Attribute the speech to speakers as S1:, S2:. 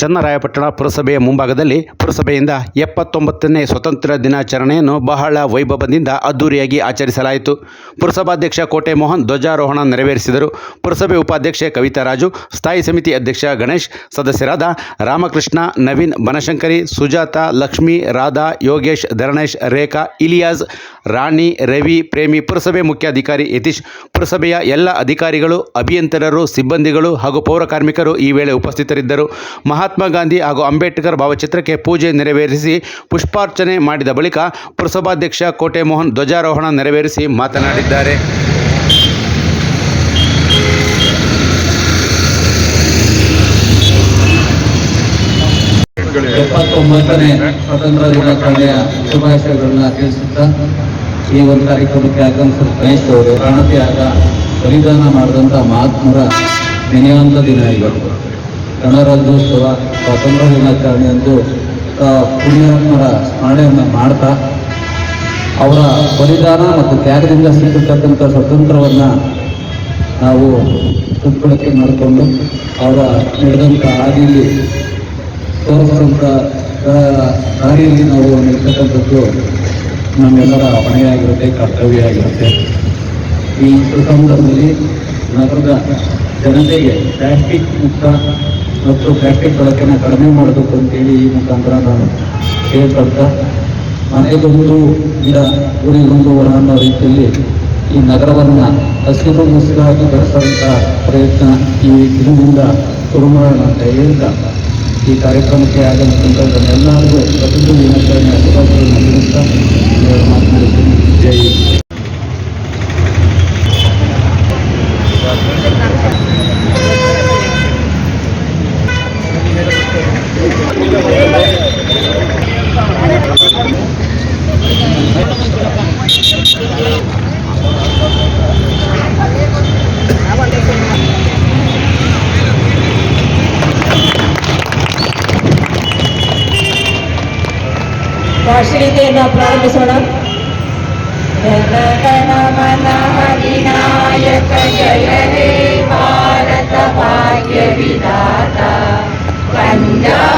S1: ಚನ್ನರಾಯಪಟ್ಟಣ ಪುರಸಭೆಯ ಮುಂಭಾಗದಲ್ಲಿ ಪುರಸಭೆಯಿಂದ ಎಪ್ಪತ್ತೊಂಬತ್ತನೇ ಸ್ವತಂತ್ರ ದಿನಾಚರಣೆಯನ್ನು ಬಹಳ ವೈಭವದಿಂದ ಅದ್ದೂರಿಯಾಗಿ ಆಚರಿಸಲಾಯಿತು. ಪುರಸಭಾಧ್ಯಕ್ಷ ಕೋಟೆ ಮೋಹನ್ ಧ್ವಜಾರೋಹಣ ನೆರವೇರಿಸಿದರು. ಪುರಸಭೆ ಉಪಾಧ್ಯಕ್ಷೆ ಕವಿತಾ ರಾಜು, ಸ್ಥಾಯಿ ಸಮಿತಿ ಅಧ್ಯಕ್ಷ ಗಣೇಶ್, ಸದಸ್ಯರಾದ ರಾಮಕೃಷ್ಣ, ನವೀನ್ ಬನಶಂಕರಿ, ಸುಜಾತ, ಲಕ್ಷ್ಮಿ, ರಾಧಾ, ಯೋಗೇಶ್, ಧರಣೇಶ್, ರೇಖಾ, ಇಲಿಯಾಸ್, ರಾಣಿ, ರವಿ, ಪ್ರೇಮಿ, ಪುರಸಭೆ ಮುಖ್ಯಾಧಿಕಾರಿ ಯತೀಶ್, ಪುರಸಭೆಯ ಎಲ್ಲ ಅಧಿಕಾರಿಗಳು, ಅಭಿಯಂತರರು, ಸಿಬ್ಬಂದಿಗಳು ಹಾಗೂ ಪೌರ ಕಾರ್ಮಿಕರು ಈ ವೇಳೆ ಉಪಸ್ಥಿತರಿದ್ದರು. ಮಹಾತ್ಮ ಗಾಂಧಿ ಹಾಗೂ ಅಂಬೇಡ್ಕರ್ ಭಾವಚಿತ್ರಕ್ಕೆ ಪೂಜೆ ನೆರವೇರಿಸಿ ಪುಷ್ಪಾರ್ಚನೆ ಮಾಡಿದ ಬಳಿಕ ಪುರಸಭಾಧ್ಯಕ್ಷ ಕೋಟೆ ಮೋಹನ್ ಧ್ವಜಾರೋಹಣ ನೆರವೇರಿಸಿ ಮಾತನಾಡಿದ್ದಾರೆ.
S2: ಎಪ್ಪತ್ತೊಂಬತ್ತನೇ ಸ್ವಾತಂತ್ರ್ಯ ದಿನಾಚರಣೆಯ ಶುಭಾಶಯಗಳನ್ನ ತಿಳಿಸುತ್ತಾ ಈ ಒಂದು ಕಾರ್ಯಕ್ರಮಕ್ಕೆ ಆಗಮಿಸಿದ ಗಣೇಶ್ ಅವರು ಪ್ರಾಣತ್ಯಾಗ ಬಲಿದಾನ ಮಾಡಿದಂಥ ಮಹಾತ್ಮರ ನೆನೆಯುವಂಥ ದಿನ ಇವತ್ತು ಗಣರಾಜ್ಯೋತ್ಸವ, ಸ್ವಾತಂತ್ರ್ಯ ದಿನಾಚರಣೆ ಎಂದು ಸ್ಮರಣೆಯನ್ನು ಮಾಡ್ತಾ, ಅವರ ಬಲಿದಾನ ಮತ್ತು ತ್ಯಾಗದಿಂದ ಸಿಕ್ಕಿರ್ತಕ್ಕಂಥ ಸ್ವಾತಂತ್ರ್ಯವನ್ನು ನಾವು ಸದ್ಬಳಕೆ ಮಾಡಿಕೊಂಡು, ಅವರ ನಡೆದಂಥ ಹಾದಿಯಲ್ಲಿ ತೋರಿಸಿದಂಥ ದಾರಿಯಲ್ಲಿ ನಾವು ನಿಲ್ತಕ್ಕಂಥದ್ದು ನಮ್ಮೆಲ್ಲರ ಹೊಣೆಯಾಗಿರುತ್ತೆ ಕರ್ತವ್ಯ ಆಗಿರುತ್ತೆ ಈ ಸಂದರ್ಭದಲ್ಲಿ ನಗರದ ಜನತೆಗೆ ಪ್ಲಾಸ್ಟಿಕ್ ಮುಕ್ತ ಮತ್ತು ಪ್ಲಾಸ್ಟಿಕ್ ಬಳಕೆನ ಕಡಿಮೆ ಮಾಡಬೇಕು ಅಂತೇಳಿ ಈ ಮುಖಾಂತರ ನಾನು ಕೇಳ್ಕೊಳ್ತಾ, ಮನೆಗೊಂದು ಗಿಡ ಊರಿಗೊಂದು ವರ ಅನ್ನೋ ರೀತಿಯಲ್ಲಿ ಈ ನಗರವನ್ನು ಹಸಿರು ಮುಸಿರಾಗಿ ಬೆಳೆಸುವಂಥ ಪ್ರಯತ್ನ ಈ ದಿನದಿಂದ ಶುರು ಮಾಡೋಣ ಅಂತ ಹೇಳ್ತಾ, ಈ ಕಾರ್ಯಕ್ರಮಕ್ಕೆ ಆಗಮಿಸಿದಂಥ ಎಲ್ಲರಿಗೂ ಪ್ರತಿಯೊಂದು ದಿನಗಳನ್ನು ಶುಭಾಶಯಗಳನ್ನು
S3: ವಾರ್ಷಿಕತೆಯನ್ನು ಪ್ರಾರಂಭಿಸೋಣ ಜನಗಣಮನ ಅಧಿನಾಯಕ ಜಯ ಹೇ ಭಾರತ ಭಾಗ್ಯ ವಿಧಾತ ಪಂಜಾಬ್